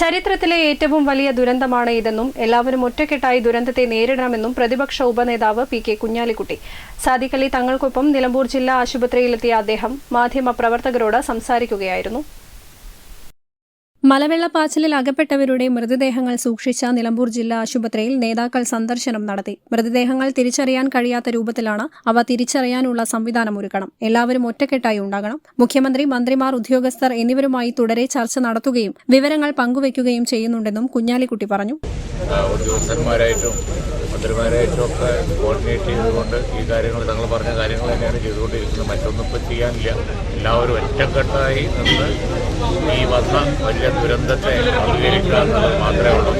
ചരിത്രത്തിലെ ഏറ്റവും വലിയ ദുരന്തമാണ് ഇതെന്നും എല്ലാവരും ഒറ്റക്കെട്ടായി ദുരന്തത്തെ നേരിടണമെന്നും പ്രതിപക്ഷ ഉപനേതാവ് പി കെ കുഞ്ഞാലിക്കുട്ടി. സാദിഖലി തങ്ങൾക്കൊപ്പം നിലമ്പൂർ ജില്ലാ ആശുപത്രിയിലെത്തിയ അദ്ദേഹം മാധ്യമപ്രവർത്തകരോട് സംസാരിക്കുകയായിരുന്നു. മലവെള്ളപ്പാച്ചിലിൽ അകപ്പെട്ടവരുടെ മൃതദേഹങ്ങൾ സൂക്ഷിച്ച നിലമ്പൂർ ജില്ലാ ആശുപത്രിയിൽ നേതാക്കൾ സന്ദർശനം നടത്തി. മൃതദേഹങ്ങൾ തിരിച്ചറിയാൻ കഴിയാത്ത രൂപത്തിലാണ് അവ തിരിച്ചറിയാനുള്ള സംവിധാനം ഒരുക്കണം. എല്ലാവരും ഒറ്റക്കെട്ടായി ഉണ്ടാകണം. മുഖ്യമന്ത്രി മന്ത്രിമാർ ഉദ്യോഗസ്ഥർ എന്നിവരുമായി തുടരെ ചർച്ച നടത്തുകയും വിവരങ്ങൾ പങ്കുവയ്ക്കുകയും ചെയ്യുന്നുണ്ടെന്നും കുഞ്ഞാലിക്കുട്ടി പറഞ്ഞു. ഉദ്യോഗസ്ഥന്മാരായിട്ടും മന്ത്രിമാരായിട്ടും ഒക്കെ കോർഡിനേറ്റ് ചെയ്തുകൊണ്ട് ഈ കാര്യങ്ങൾ തങ്ങൾ പറഞ്ഞ കാര്യങ്ങൾ തന്നെയാണ് ചെയ്തുകൊണ്ടിരിക്കുന്നത്. മറ്റൊന്നും ഇപ്പം ചെയ്യാനില്ല. എല്ലാവരും ഒറ്റക്കെട്ടായി നിന്ന് വന്ന വലിയ ദുരന്തത്തെ അംഗീകരിക്കുക എന്നുള്ളത് മാത്രമേ ഉള്ളൂ.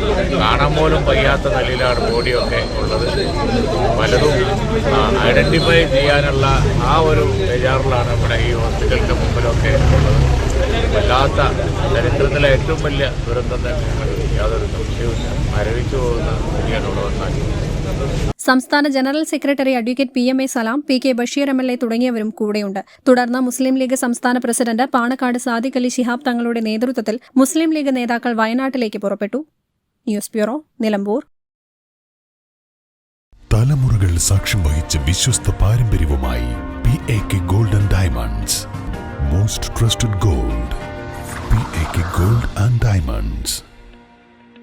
കാണാൻ പോലും വയ്യാത്ത നിലയിലാണ് ബോഡിയൊക്കെ ഉള്ളത്. പലതും ഐഡന്റിഫൈ ചെയ്യാനുള്ള ആ ഒരു ബേജാറിലാണ് ഇവിടെ ഈ ഹോസ്പിറ്റലിന്റെ മുമ്പിലൊക്കെ ഉള്ളത്. വല്ലാത്ത ചരിത്രത്തിലെ ഏറ്റവും വലിയ ദുരന്തം തന്നെയാണ് യാതൊരു സംശയവുമില്ല മരവിച്ചു പോകുന്ന വലിയ സംസ്ഥാന general secretary advocate P M A Salam P K Basheer M L A തുടങ്ങിയവരും കൂടെയുണ്ട്. തുടർന്ന് മുസ്ലിം ലീഗ് സംസ്ഥാന പ്രസിഡന്റ് പാണക്കാട് സാദിഖ് അലി ശിഹാബ് തങ്ങളുടെ നേതൃത്വത്തിൽ മുസ്ലിം ലീഗ് നേതാക്കൾ വയനാട്ടിലേക്ക് പുറപ്പെട്ടു. News bureau Nilambur. തലമുറകൾ സാക്ഷ്യം വഹിച്ച വിശ്വസ്ത പാരമ്പര്യവുമായി P A K golden diamonds most trusted gold P A K gold and diamonds